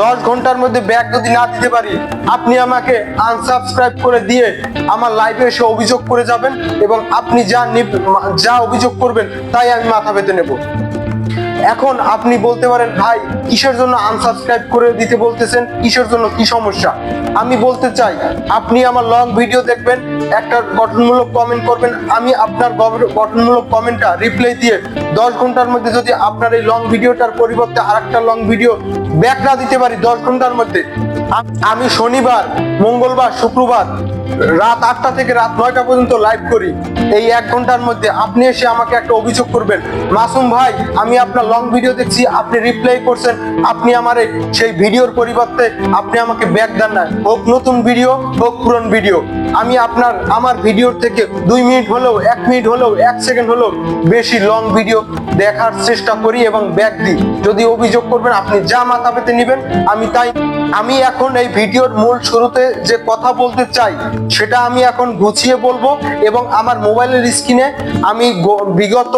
দশ ঘণ্টার মধ্যে ব্যাগ যদি না দিতে পারি, আপনি আমাকে আনসাবস্ক্রাইব করে দিয়ে আমার লাইফে এসে অভিযোগ করে যাবেন এবং আপনি যা যা অভিযোগ করবেন, তাই আমি মাথা পেতে নেব। এখন আপনি বলতে পারেন, ভাই, কিসের জন্য আনসাবস্ক্রাইব করে দিতে বলতেছেন? কিসের জন্য? কি সমস্যা? আমি বলতে চাই, আপনি আমার লং ভিডিও দেখবেন, একটা গঠনমূলক কমেন্ট করবেন, আমি আপনার গঠনমূলক কমেন্টটা রিপ্লাই দিয়ে দশ ঘণ্টার মধ্যে যদি আপনার এই লং ভিডিওটার পরিবর্তে আরেকটা লং ভিডিও ব্যাক না দিতে পারি, দশ ঘণ্টার মধ্যে আম- শনিবার, মঙ্গলবার, শুক্রবার রাত আটটা থেকে রাত নয়টা পর্যন্ত লাইভ করি। এই এক ঘণ্টার মধ্যে আপনি এসে আমাকে একটা অভিযোগ করবেন। মাসুম ভাই, আমি আপনার লং ভিডিও দেখছি, আপনি রিপ্লাই করছেন, আপনি আমার সেই ভিডিওর পরিবর্তে আপনি আমাকে ব্যাক দেন না। হোক নতুন ভিডিও হোক পুরন ভিডিও আমি আপনার, আমার ভিডিওর থেকে দুই মিনিট হলেও, এক মিনিট হলেও, এক সেকেন্ড হলেও বেশি লং ভিডিও দেখার চেষ্টা করি এবং ব্যাক দিই। যদি অভিযোগ করবেন, আপনি যা মাথা পেতে নেবেন, আমি তাই, আমি এখন এই ভিডিওর মূল শুরুতে যে কথা বলতে চাই, সেটা আমি এখন গুছিয়ে বলব এবং আমার মোবাইলের স্ক্রিনে আমি বিগত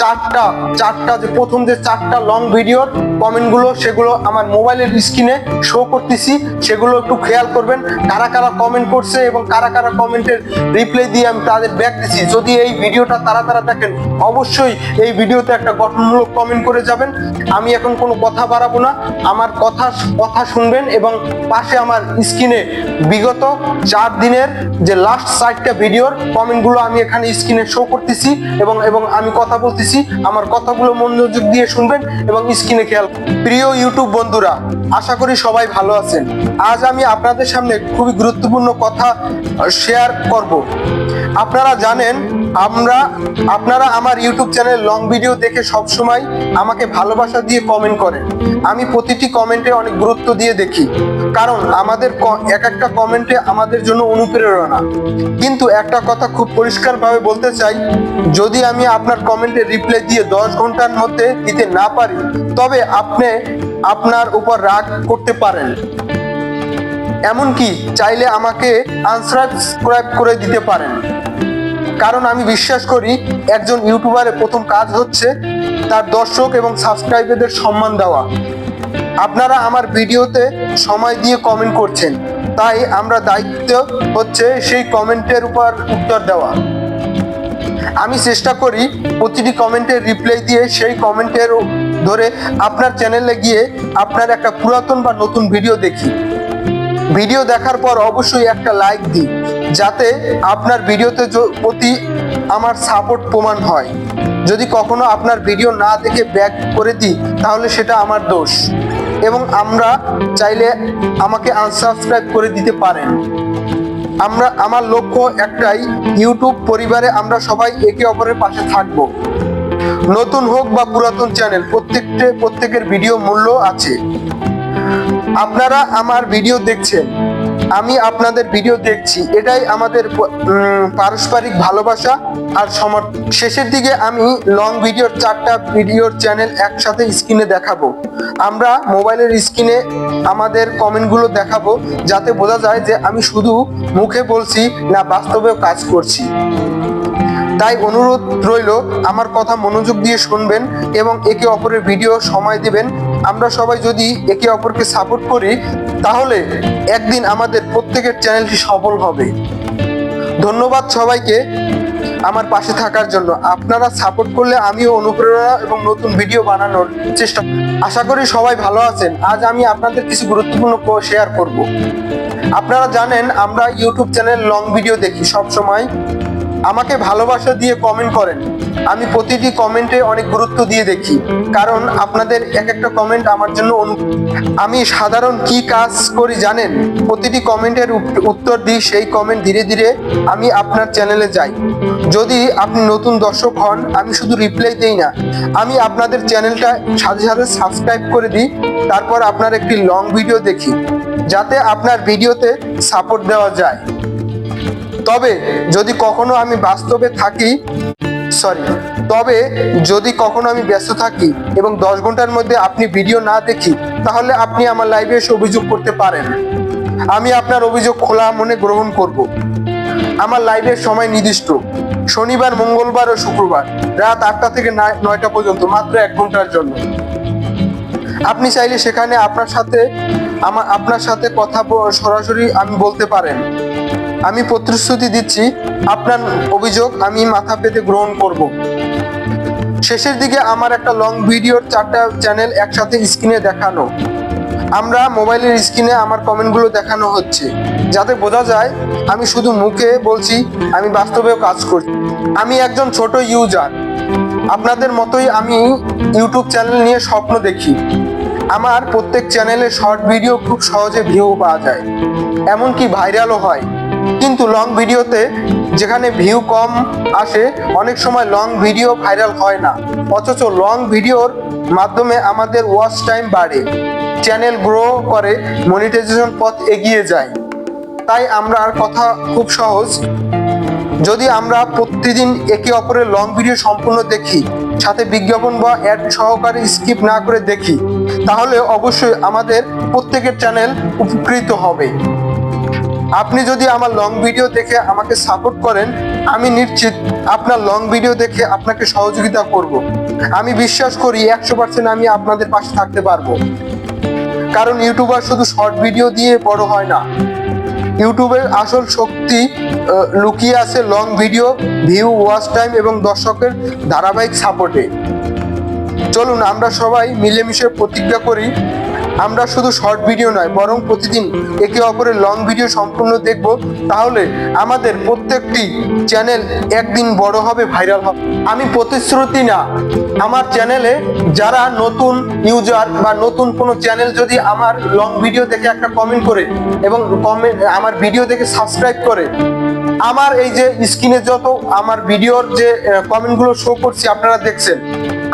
চারটা চারটা যে প্রথম যে চারটা লং ভিডিওর কমেন্টগুলো সেগুলো আমার মোবাইলের স্ক্রিনে শো করতেছি। সেগুলো একটু খেয়াল করবেন, কারা কারা কমেন্ট করছে এবং কারা কারা কমেন্টের রিপ্লাই দিয়ে আমি তাদের ব্যাক দিচ্ছি যদি এই ভিডিওটা তারা তারা দেখেন, অবশ্যই এই ভিডিওতে একটা গঠনমূলক কমেন্ট করে যাবেন। আমি এখন কোনো কথা বাড়াবো না। আমার কথা কথা শুনবেন এবং পাশে আমার স্ক্রিনে বিগত চার দিনের যে লাস্ট সাইটটা ভিডিওর কমেন্টগুলো আমি এখানে স্ক্রিনে শো করতেছি এবং এবং আমি কথা বলতেছি, আমার কথাগুলো মনোযোগ দিয়ে শুনবেন এবং স্ক্রিনে খেয়াল প্রিয় ইউটিউব বন্ধুরা, আশা করি সবাই ভালো আছেন। আজ আমি আপনাদের সামনে খুবই গুরুত্বপূর্ণ কথা শেয়ার করব। আপনারা জানেন আমরা, আপনারা আমার ইউটিউব চ্যানেল লং ভিডিও দেখে সব সময় আমাকে ভালোবাসা দিয়ে কমেন্ট করেন। আমি প্রতিটি কমেন্টে অনেক গুরুত্ব দিয়ে দেখি। কারণ আমাদের এক একটা কমেন্টে আমাদের জন্য অনুপ্রেরণা। কিন্তু একটা কথা খুব পরিষ্কারভাবে বলতে চাই, যদি আমি আপনার কমেন্টে রিপ্লাই দিয়ে দশ ঘণ্টার মধ্যে দিতে না পারি, তবে আপনি আপনার উপর রাগ করতে পারেন। এমনকি চাইলে আমাকে আনসাবস্ক্রাইব করে দিতে পারেন। কারণ আমি বিশ্বাস করি একজন ইউটিউবারের প্রথম কাজ হচ্ছে তার দর্শক এবং সাবস্ক্রাইবারদের সম্মান দেওয়া। আপনারা আমার ভিডিওতে সময় দিয়ে কমেন্ট করছেন, তাই আমরা দায়িত্ব হচ্ছে সেই কমেন্টের উপর উত্তর দেওয়া। আমি চেষ্টা করি প্রতিটি কমেন্টের রিপ্লাই দিয়ে সেই কমেন্টের ধরে আপনার চ্যানেলে গিয়ে আপনার একটা পুরাতন বা নতুন ভিডিও দেখি। ভিডিও দেখার পর অবশ্যই একটা লাইক দিই যাতে আপনার ভিডিওতে প্রতি আমার সাপোর্ট প্রমাণ হয়। যদি কখনো আপনার ভিডিও না দেখে ব্যাক করে দিই, তাহলে সেটা আমার দোষ। এবং আমরা চাইলে আমাকে আনসাবস্ক্রাইব করে দিতে পারেন। আমরা, আমার লক্ষ্য একটাই ইউটিউব পরিবারে আমরা সবাই একে অপরের পাশে থাকব। নতুন হোক বা পুরাতন চ্যানেল প্রত্যেকটা, প্রত্যেকের ভিডিও মূল্য আছে। আপনারা আমার ভিডিও দেখছেন। আমি আপনাদের ভিডিও দেখছি। এটাই আমাদের পারস্পরিক ভালোবাসা। আর সমর্থ শেষের দিকে আমি লং ভিডিওর চারটা ভিডিওর চ্যানেল একসাথে স্ক্রিনে দেখাবো। আমরা মোবাইলের স্ক্রিনে আমাদের কমেন্টগুলো দেখাবো, যাতে বোঝা যায় যে আমি শুধু মুখে বলছি না বাস্তবেও কাজ করছি। তাই অনুরোধ রইল, আমার কথা মনোযোগ দিয়ে শুনবেন এবং একে অপরের ভিডিও সময় দিবেন। আমরা সবাই যদি একে অপরকে সাপোর্ট করি তাহলে একদিন আমাদের প্রত্যেকের চ্যানেলটি সফল হবে। ধন্যবাদ সবাইকে আমার পাশে থাকার জন্য। আপনারা সাপোর্ট করলে আমিও অনুপ্রেরণা এবং নতুন ভিডিও বানানোর চেষ্টা আশা করি সবাই ভালো আছেন। আজ আমি আপনাদের কিছু গুরুত্বপূর্ণ শেয়ার করব। আপনারা জানেন, আমরা ইউটিউব চ্যানেল লং ভিডিও দেখি। সব সময় আমাকে ভালোবাসা দিয়ে কমেন্ট করেন। আমি প্রতিটি কমেন্টে অনেক গুরুত্ব দিয়ে দেখি, কারণ আপনাদের এক একটা কমেন্ট আমার জন্য আমি সাধারণ কি কাজ করি জানেন? প্রতিটি কমেন্টের উত্তর দিই, সেই কমেন্ট ধীরে ধীরে আমি আপনার চ্যানেলে যাই। যদি আপনি নতুন দর্শক হন, আমি শুধু রিপ্লাই দেই না, আমি আপনাদের চ্যানেলটা সাথে সাথে সাবস্ক্রাইব করে দিই, তারপর আপনার একটি লং ভিডিও দেখি, যাতে আপনার ভিডিওতে সাপোর্ট দেওয়া যায়। তবে যদি কখনো আমি বাস্তবে থাকি সরি তবে যদি কখনো আমি ব্যস্ত থাকি এবং দশ ঘণ্টার মধ্যে আপনি ভিডিও না দেখি, তাহলে আপনি আমার লাইভে এসে অভিযোগ করতে পারেন। আমি আপনার অভিযোগ খোলা মনে গ্রহণ করব। আমার লাইভের সময় নির্দিষ্ট। শনিবার, মঙ্গলবার ও শুক্রবার, রাত আটটা থেকে নয়- নয়টা পর্যন্ত, মাত্র এক ঘণ্টার জন্য। আপনি চাইলে সেখানে আপনার সাথে, আমার, আপনার সাথে কথা সরাসরি আমি বলতে পারেন। আমি প্রতিশ্রুতি দিচ্ছি, আপনার অভিযোগ আমি মাথা পেতে গ্রহণ করব। শেষের দিকে আমার একটা লং ভিডিওর চারটা চ্যানেল একসাথে স্ক্রিনে দেখানো। আমরা মোবাইলের স্ক্রিনে আমার কমেন্টগুলো দেখানো হচ্ছে, যাতে বোঝা যায় আমি শুধু মুখে বলছি, আমি বাস্তবেও কাজ করছি। আমি একজন ছোট ইউজার আপনাদের মতোই আমি ইউটিউব চ্যানেল নিয়ে স্বপ্ন দেখি। আমার প্রত্যেক চ্যানেলে শর্ট ভিডিও খুব সহজে ভিউ পাওয়া যায়, এমনকি ভাইরালও হয়। কিন্তু লং ভিডিওতে যেখানে ভিউ কম আসে, অনেক সময় লং ভিডিও ভাইরাল হয় না। অথচ লং ভিডিওর মাধ্যমে আমাদের ওয়াচ টাইম বাড়ে চ্যানেল গ্রো করে মনিটাইজেশন পথ এগিয়ে যায়। তাই আমরা আর কথা খুব সহজ, যদি আমরা প্রতিদিন একে অপরের লং ভিডিও সম্পূর্ণ দেখি, সাথে বিজ্ঞাপন বা অ্যাড সহকারে স্কিপ না করে দেখি, তাহলে অবশ্যই আমাদের প্রত্যেকের চ্যানেল উপকৃত হবে। আপনি যদি আমার লং ভিডিও দেখে আমাকে সাপোর্ট করেন, আমি নিশ্চিত আপনার লং ভিডিও দেখে আপনাকে সহযোগিতা করব। আমি বিশ্বাস করি একশো পার্সেন্ট আমি আপনাদের পাশে থাকতে পারব। কারণ ইউটিউবার শুধু শর্ট ভিডিও দিয়ে বড় হয় না। ইউটিউবের আসল শক্তি লুকিয়ে আছে long video view watch time এবং দর্শকের ধারাবাহিক সাপোর্টে চলুন আমরা সবাই মিলেমিশে প্রতিজ্ঞা করি আমরা শুধু শর্ট ভিডিও নয়, বরং প্রতিদিন একে অপরের লং ভিডিও সম্পূর্ণ দেখব। তাহলে আমাদের প্রত্যেকটি চ্যানেল একদিন বড় হবে ভাইরাল হবে। আমি প্রতিশ্রুতি না। আমার চ্যানেলে যারা নতুন ইউজার বা নতুন কোনো চ্যানেল যদি আমার লং ভিডিও দেখে একটা কমেন্ট করে এবং কমেন্ট আমার ভিডিও দেখে সাবস্ক্রাইব করে, আমার এই যে স্ক্রিনে যত আমার ভিডিওর যে কমেন্টগুলো শো করছি, আপনারা দেখছেন,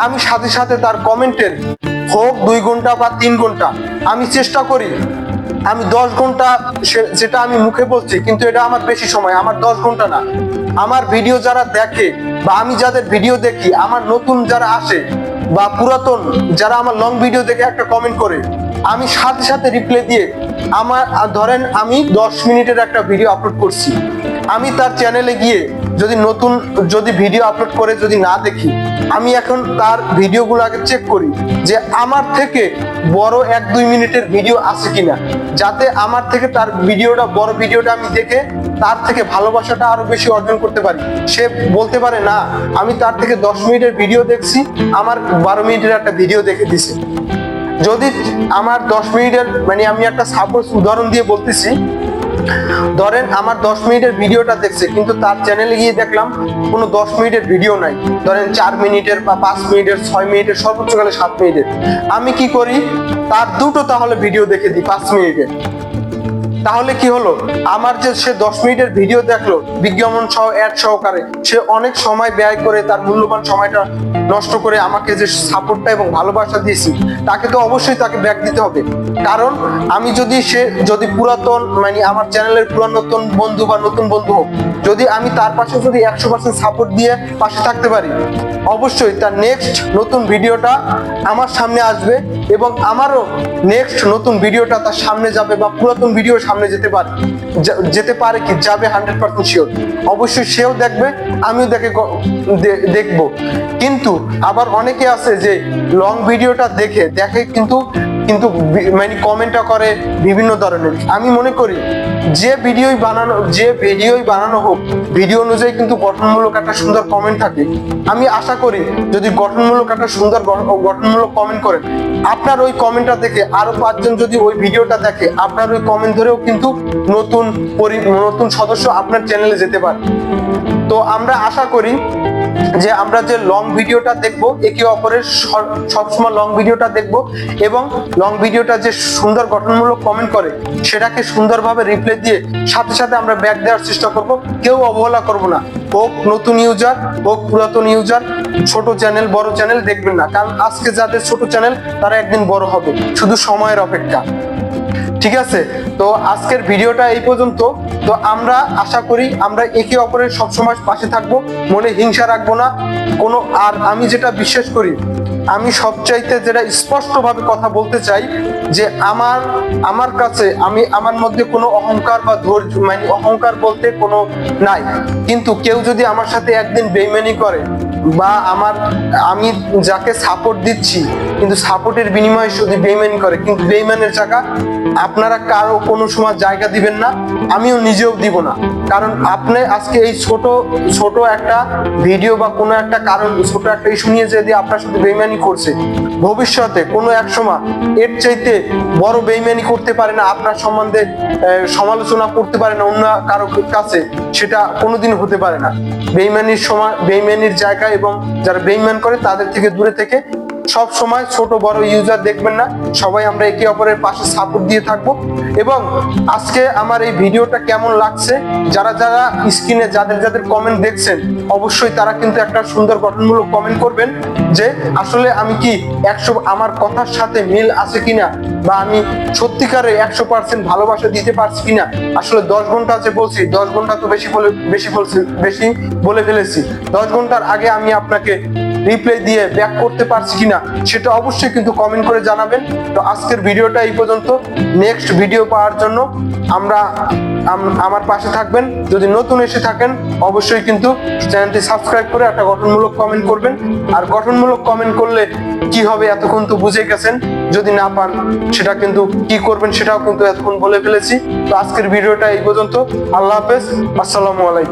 আমি সাথে সাথে তার কমেন্টের হোক দুই ঘণ্টা বা তিন ঘণ্টা, আমি চেষ্টা করি। আমি দশ ঘণ্টা সে- যেটা আমি মুখে বলছি, কিন্তু এটা আমার বেশি সময়, আমার দশ ঘণ্টা না। আমার ভিডিও যারা দেখে বা আমি যাদের ভিডিও দেখি, আমার নতুন যারা আসে বা পুরাতন, যারা আমার লং ভিডিও দেখে একটা কমেন্ট করে, আমি সাথে সাথে রিপ্লাই দিয়ে আমার, ধরেন আমি দশ মিনিটের একটা ভিডিও আপলোড করছি। আমি তার চ্যানেলে গিয়ে যদি নতুন, যদি ভিডিও আপলোড করে যদি না দেখি, আমি এখন তার ভিডিওগুলো আগে চেক করি যে আমার থেকে বড় এক, দুই মিনিটের ভিডিও আছে কিনা। যাতে আমার থেকে তার ভিডিওটা বড় ভিডিওটা আমি দেখে তার থেকে ভালোবাসাটা আরও বেশি অর্জন করতে পারি। সে বলতে পারে, না, আমি তার থেকে দশ মিনিটের ভিডিও দেখছি, আমার বারো মিনিটের একটা ভিডিও দেখে দিছে। যদি আমার দশ মিনিটের মানে আমি একটা সাপোজ উদাহরণ দিয়ে বলতেছি ধরেন আমার দশ মিনিটের ভিডিওটা দেখছে, কিন্তু তার চ্যানেলে গিয়ে দেখলাম কোনো দশ মিনিটের ভিডিও নাই। ধরেন চার মিনিটের বা পাঁচ মিনিটের, ছয় মিনিটের, সর্বোচ্চ গেলে সাত মিনিটের। আমি কি করি? তার দুটো তাহলে ভিডিও দেখে দিই পাঁচ মিনিটের তাহলে কি হলো? আমার যে সে দশ মিনিটের ভিডিও দেখল, বিজ্ঞাপন সহ অ্যাড সহকারে, সে অনেক সময় ব্যয় করে তার মূল্যবান সময়টা নষ্ট করে আমাকে যে সাপোর্টটা এবং ভালোবাসা দিয়েছি, তাকে তো অবশ্যই তাকে ব্যাক দিতে হবে। কারণ আমি যদি সে, যদি পুরাতন মানে আমার চ্যানেলের পুরাতন বন্ধু বা নতুন বন্ধু হোক, যদি আমি তার পাশে যদি একশো পার্সেন্ট সাপোর্ট দিয়ে পাশে থাকতে পারি, অবশ্যই তার নেক্সট নতুন ভিডিওটা আমার সামনে আসবে এবং আমারও নেক্সট নতুন ভিডিওটা তার সামনে যাবে বা পুরাতন ভিডিও সামনে যেতে পারে যেতে পারে কি, যাবে হান্ড্রেড পার্সেন্ট শিওর অবশ্যই সেও দেখবে, আমিও দেখে দেখব। কিন্তু আবার অনেকে আছে যে লং ভিডিওটা দেখে দেখে কিন্তু কিন্তু মানে কমেন্টটা করে বিভিন্ন ধরনের। আমি মনে করি, যে ভিডিওই বানানো যে ভিডিওই বানানো হোক ভিডিও অনুযায়ী কিন্তু গঠনমূলক একটা সুন্দর কমেন্ট থাকে। আমি আশা করি, যদি গঠনমূলক একটা সুন্দর গঠনমূলক কমেন্ট করেন, আপনার ওই কমেন্টটা দেখে আরও পাঁচজন যদি ওই ভিডিওটা দেখে, আপনার ওই কমেন্ট ধরেও কিন্তু নতুন নতুন সদস্য আপনার চ্যানেলে যেতে পারে। তো আমরা আশা করি যে আমরা যে লং ভিডিওটা দেখব, একে অপরের সবসময় লং ভিডিওটা দেখব এবং লং ভিডিওটা যে সুন্দর গঠনমূলক কমেন্ট করে, সেটাকে সুন্দরভাবে রিপ্লাই দিয়ে সাথে সাথে আমরা ব্যাক দেওয়ার চেষ্টা করব। কেউ অবহেলা করব না। হোক নতুন ইউজার হোক পুরাতন ইউজার ছোট চ্যানেল বড় চ্যানেল দেখবেন না। কারণ আজকে যাদের ছোট চ্যানেল তারা একদিন বড় হবে। শুধু সময়ের অপেক্ষা। ঠিক আছে? তো আজকের ভিডিওটা এই পর্যন্ত। তো আমরা আশা করি আমরা একে অপরের সবসময় পাশে থাকব, মনে হিংসা রাখব না। কোনো আর আমি যেটা বিশ্বাস করি, আমি সবচাইতে যেটা স্পষ্টভাবে কথা বলতে চাই, যে আমার আমার কাছে আমি আমার মধ্যে কোনো অহংকার বা ধৈর্য মানে অহংকার বলতে কোনো নাই। কিন্তু কেউ যদি আমার সাথে একদিন বেইমানি করে বা আমার, আমি যাকে সাপোর্ট দিচ্ছি, কিন্তু সাপোর্টের বিনিময়ে শুধু বেইম্যান করে, কিন্তু বেইমানের টাকা আপনারা কারও কোনো সময় জায়গা দিবেন না। আমিও নিজেও দিব না। কারণ আপনি আজকে এই ছোট ছোট একটা ভিডিও বা কোনো একটা কারণ, ছোট একটা ইস্যু নিয়ে যদি আপনার সাথে বেইমানি করছে, ভবিষ্যতে কোনো এক সময় এর চাইতে বড় বেইমানি করতে পারে না, আপনার সম্বন্ধে সমালোচনা করতে পারে না অন্য কারও কাছে, সেটা কোনোদিন হতে পারে না। বেইমানির সময়, বেইমানির জায়গা এবং যারা বেইমান করে তাদের থেকে দূরে থেকে সব সময় ছোট বড় ইউজার দেখবেন না। সবাই আমরা একে অপরের পাশে সাপোর্ট দিয়ে থাকব। এবং আজকে আমার এই ভিডিওটা কেমন লাগছে, যারা যারা স্ক্রিনে যাদের যাদের কমেন্ট দেখছেন, অবশ্যই তারা কিন্তু একটা সুন্দর গঠনমূলক কমেন্ট করবেন যে, আসলে আমি কি একশো, আমার কথার সাথে মিল আছে কিনা? বা আমি সত্যিকারে একশো পার্সেন্ট ভালোবাসা দিতে পারছি কিনা? আসলে দশ ঘণ্টা যে বলছি, দশ ঘণ্টা তো বেশি বলে, বেশি বলছি, বেশি বলে ফেলেছি। দশ ঘণ্টার আগে আমি আপনাকে রিপ্লাই দিয়ে ব্যাক করতে পারছি কিনা? সেটা অবশ্যই কিন্তু কমেন্ট করে জানাবেন। তো আজকের ভিডিওটা এই পর্যন্ত। নেক্সট ভিডিও পাওয়ার জন্য আমরা, আম- আমার পাশে থাকবেন। যদি নতুন এসে থাকেন, অবশ্যই কিন্তু চ্যানেলটি সাবস্ক্রাইব করে একটা গঠনমূলক কমেন্ট করবেন। আর গঠনমূলক কমেন্ট করলে কি হবে এতক্ষণ তো বুঝে গেছেন। যদি না পান, সেটা কিন্তু কি করবেন সেটাও কিন্তু এতক্ষণ বলে ফেলেছি। তো আজকের ভিডিওটা এই পর্যন্ত। আল্লাহ হাফেজ। আসসালামু আলাইকুম।